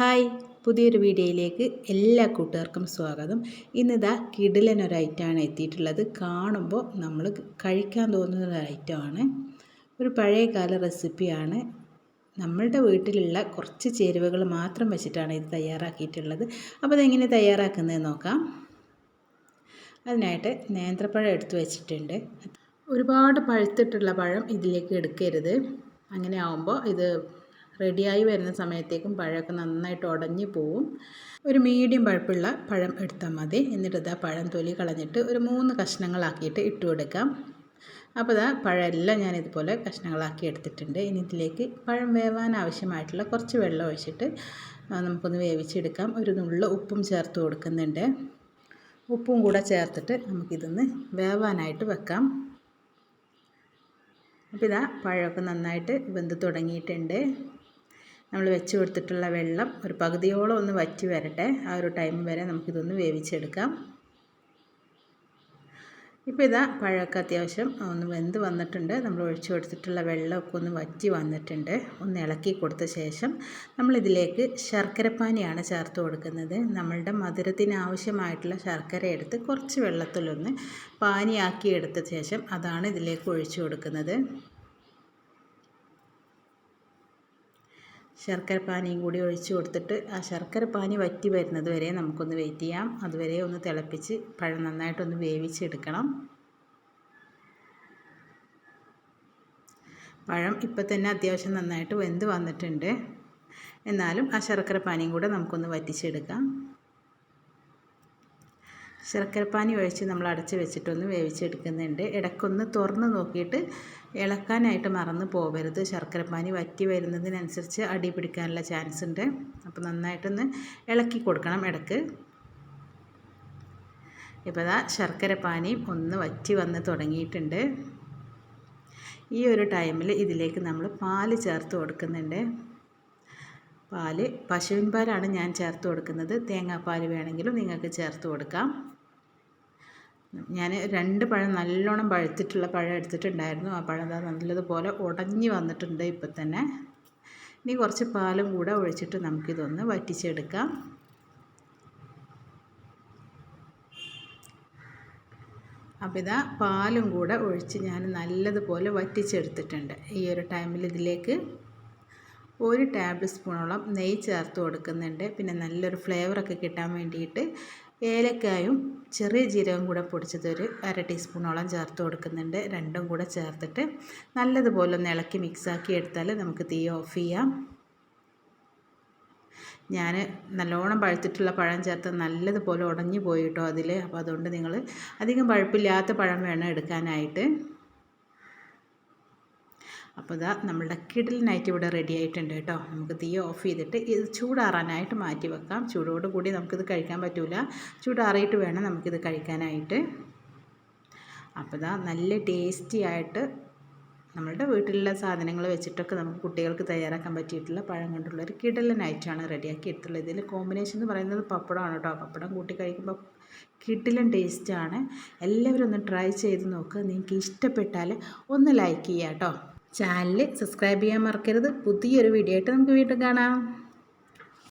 Hi. പുതിയൊരു വീഡിയോയിലേക്ക് എല്ലാ കൂട്ടുകാർക്കും സ്വാഗതം. ഇന്നിതാ കിടിലനൊരൈറ്റമാണ് എത്തിയിട്ടുള്ളത്. കാണുമ്പോൾ നമ്മൾ കഴിക്കാൻ തോന്നുന്ന ഒരു ഐറ്റമാണ്. ഒരു പഴയകാല റെസിപ്പിയാണ്. നമ്മളുടെ വീട്ടിലുള്ള കുറച്ച് ചേരുവകൾ മാത്രം വെച്ചിട്ടാണ് ഇത് തയ്യാറാക്കിയിട്ടുള്ളത്. അപ്പോൾ അതെങ്ങനെ തയ്യാറാക്കുന്നത് നോക്കാം. അതിനായിട്ട് നേന്ത്രപ്പഴം എടുത്തു വെച്ചിട്ടുണ്ട്. ഒരുപാട് പഴുത്തിട്ടുള്ള പഴം ഇതിലേക്ക് എടുക്കരുത്. അങ്ങനെ ആവുമ്പോൾ ഇത് റെഡിയായി വരുന്ന സമയത്തേക്കും പഴമൊക്കെ നന്നായിട്ട് ഉടഞ്ഞു പോവും. ഒരു മീഡിയം പഴുപ്പുള്ള പഴം എടുത്താൽ മതി. എന്നിട്ട് ഇതാ പഴം തൊലി കളഞ്ഞിട്ട് ഒരു മൂന്ന് കഷ്ണങ്ങളാക്കിയിട്ട് ഇട്ട് കൊടുക്കാം. അപ്പോൾ ഇതാ പഴമെല്ലാം ഞാൻ ഇതുപോലെ കഷ്ണങ്ങളാക്കി എടുത്തിട്ടുണ്ട്. ഇനി ഇതിലേക്ക് പഴം വേവാൻ ആവശ്യമായിട്ടുള്ള കുറച്ച് വെള്ളം ഒഴിച്ചിട്ട് നമുക്കൊന്ന് വേവിച്ചെടുക്കാം. ഒരു നുള്ള ഉപ്പും ചേർത്ത് കൊടുക്കുന്നുണ്ട്. ഉപ്പും കൂടെ ചേർത്തിട്ട് നമുക്കിതൊന്ന് വേവാനായിട്ട് വെക്കാം. അപ്പോൾ ഇതാ പഴമൊക്കെ നന്നായിട്ട് വെന്ത് തുടങ്ങിയിട്ടുണ്ട്. നമ്മൾ വെച്ച് കൊടുത്തിട്ടുള്ള വെള്ളം ഒരു പകുതിയോളം ഒന്ന് വറ്റി വരട്ടെ. ആ ഒരു ടൈം വരെ നമുക്കിതൊന്ന് വേവിച്ചെടുക്കാം. ഇപ്പോൾ ഇതാ പഴമൊക്കെ അത്യാവശ്യം ഒന്ന് വെന്ത് വന്നിട്ടുണ്ട്. നമ്മൾ ഒഴിച്ചു കൊടുത്തിട്ടുള്ള വെള്ളമൊക്കെ ഒന്ന് വറ്റി വന്നിട്ടുണ്ട്. ഒന്ന് ഇളക്കി കൊടുത്ത ശേഷം നമ്മളിതിലേക്ക് ശർക്കരപ്പാനിയാണ് ചേർത്ത് കൊടുക്കുന്നത്. നമ്മളുടെ മധുരത്തിന് ആവശ്യമായിട്ടുള്ള ശർക്കര എടുത്ത് കുറച്ച് വെള്ളത്തിലൊന്ന് പാനിയാക്കി എടുത്ത ശേഷം അതാണ് ഇതിലേക്ക് ഒഴിച്ചു കൊടുക്കുന്നത്. ശർക്കര പാനിയും കൂടി ഒഴിച്ച് കൊടുത്തിട്ട് ആ ശർക്കര പാനി വറ്റി വരുന്നത് വരെ നമുക്കൊന്ന് വെയിറ്റ് ചെയ്യാം. അതുവരെ ഒന്ന് തിളപ്പിച്ച് പഴം നന്നായിട്ടൊന്ന് വേവിച്ചെടുക്കണം. പഴം ഇപ്പം തന്നെ അത്യാവശ്യം നന്നായിട്ട് വെന്ത് വന്നിട്ടുണ്ട്. എന്നാലും ആ ശർക്കര പാനിയും കൂടെ നമുക്കൊന്ന് വറ്റിച്ചെടുക്കാം. ശർക്കരപ്പാനി ഒഴിച്ച് നമ്മൾ അടച്ച് വെച്ചിട്ടൊന്ന് വേവിച്ചെടുക്കുന്നുണ്ട്. ഇടയ്ക്കൊന്ന് തുറന്ന് നോക്കിയിട്ട് ഇളക്കാനായിട്ട് മറന്ന് പോകരുത് ശർക്കരപ്പാനി വറ്റി വരുന്നതിനനുസരിച്ച് അടി പിടിക്കാനുള്ള ചാൻസ് ഉണ്ട്. അപ്പോൾ നന്നായിട്ടൊന്ന് ഇളക്കി കൊടുക്കണം ഇടയ്ക്ക്. ഇപ്പോൾ ദാ ശർക്കരപ്പാനിയും ഒന്ന് വറ്റി വന്ന് തുടങ്ങിയിട്ടുണ്ട്. ഈ ഒരു ടൈമിൽ ഇതിലേക്ക് നമ്മൾ പാൽ ചേർത്ത് കൊടുക്കുന്നുണ്ട്. പാൽ പശുവിൻ പാലാണ് ഞാൻ ചേർത്ത് കൊടുക്കുന്നത്. തേങ്ങാപ്പാൽ വേണമെങ്കിലും നിങ്ങൾക്ക് ചേർത്ത് കൊടുക്കാം. ഞാൻ രണ്ട് പഴം നല്ലോണം പഴുത്തിട്ടുള്ള പഴം എടുത്തിട്ടുണ്ടായിരുന്നു. ആ പഴം നല്ലതുപോലെ ഉടഞ്ഞു വന്നിട്ടുണ്ട് ഇപ്പം തന്നെ. ഇനി കുറച്ച് പാലും കൂടെ ഒഴിച്ചിട്ട് നമുക്കിതൊന്ന് വറ്റിച്ചെടുക്കാം. അപ്പോൾ ഇതാ പാലും കൂടെ ഒഴിച്ച് ഞാൻ നല്ലതുപോലെ വറ്റിച്ചെടുത്തിട്ടുണ്ട്. ഈ ഒരു ടൈമിൽ ഇതിലേക്ക് ഒരു ടേബിൾ സ്പൂണോളം നെയ്യ് ചേർത്ത് കൊടുക്കുന്നുണ്ട്. പിന്നെ നല്ലൊരു ഫ്ലേവറൊക്കെ കിട്ടാൻ വേണ്ടിയിട്ട് ഏലക്കായും ചെറിയ ജീരകം കൂടെ പൊടിച്ചത് ഒരു അര ടീസ്പൂണോളം ചേർത്ത് കൊടുക്കുന്നുണ്ട്. രണ്ടും കൂടെ ചേർത്തിട്ട് നല്ലതുപോലെ ഒന്ന് ഇളക്കി മിക്സാക്കി എടുത്താൽ നമുക്ക് തീ ഓഫ് ചെയ്യാം. ഞാൻ നല്ലോണം പഴുത്തിട്ടുള്ള പഴം ചേർത്ത് നല്ലതുപോലെ ഉടഞ്ഞു പോയിട്ടോ അതിൽ. അപ്പോൾ അതുകൊണ്ട് നിങ്ങൾ അധികം പഴുപ്പില്ലാത്ത പഴം വേണം എടുക്കാനായിട്ട്. അപ്പോൾ ഇതാ നമ്മളുടെ കിടലിനായിട്ട് ഇവിടെ റെഡി ആയിട്ടുണ്ട് കേട്ടോ. നമുക്ക് തീ ഓഫ് ചെയ്തിട്ട് ഇത് ചൂടാറാനായിട്ട് മാറ്റി വെക്കാം. ചൂടോട് കൂടി നമുക്കിത് കഴിക്കാൻ പറ്റില്ല ചൂടാറിയിട്ട് വേണം നമുക്കിത് കഴിക്കാനായിട്ട്. അപ്പോൾ ഇതാ നല്ല ടേസ്റ്റി ആയിട്ട് നമ്മളുടെ വീട്ടിലുള്ള സാധനങ്ങൾ വെച്ചിട്ടൊക്കെ നമുക്ക് കുട്ടികൾക്ക് തയ്യാറാക്കാൻ പറ്റിയിട്ടുള്ള പഴം കൊണ്ടുള്ള ഒരു കിടലനായിട്ടാണ് റെഡിയാക്കി എടുത്തുള്ളത്. ഇതിൽ കോമ്പിനേഷൻ എന്ന് പറയുന്നത് പപ്പടമാണ് കേട്ടോ. പപ്പടം കൂട്ടി കഴിക്കുമ്പോൾ കിട്ടിലൻ ടേസ്റ്റാണ് എല്ലാവരും ഒന്ന് ട്രൈ ചെയ്ത് നോക്കുക നിങ്ങൾക്ക് ഇഷ്ടപ്പെട്ടാൽ ഒന്ന് ലൈക്ക് ചെയ്യുക കേട്ടോ. ചാനൽ സബ്സ്ക്രൈബ് ചെയ്യാൻ മറക്കരുത്. പുതിയൊരു വീഡിയോ ആയിട്ട് നമുക്ക് വീണ്ടും കാണാം.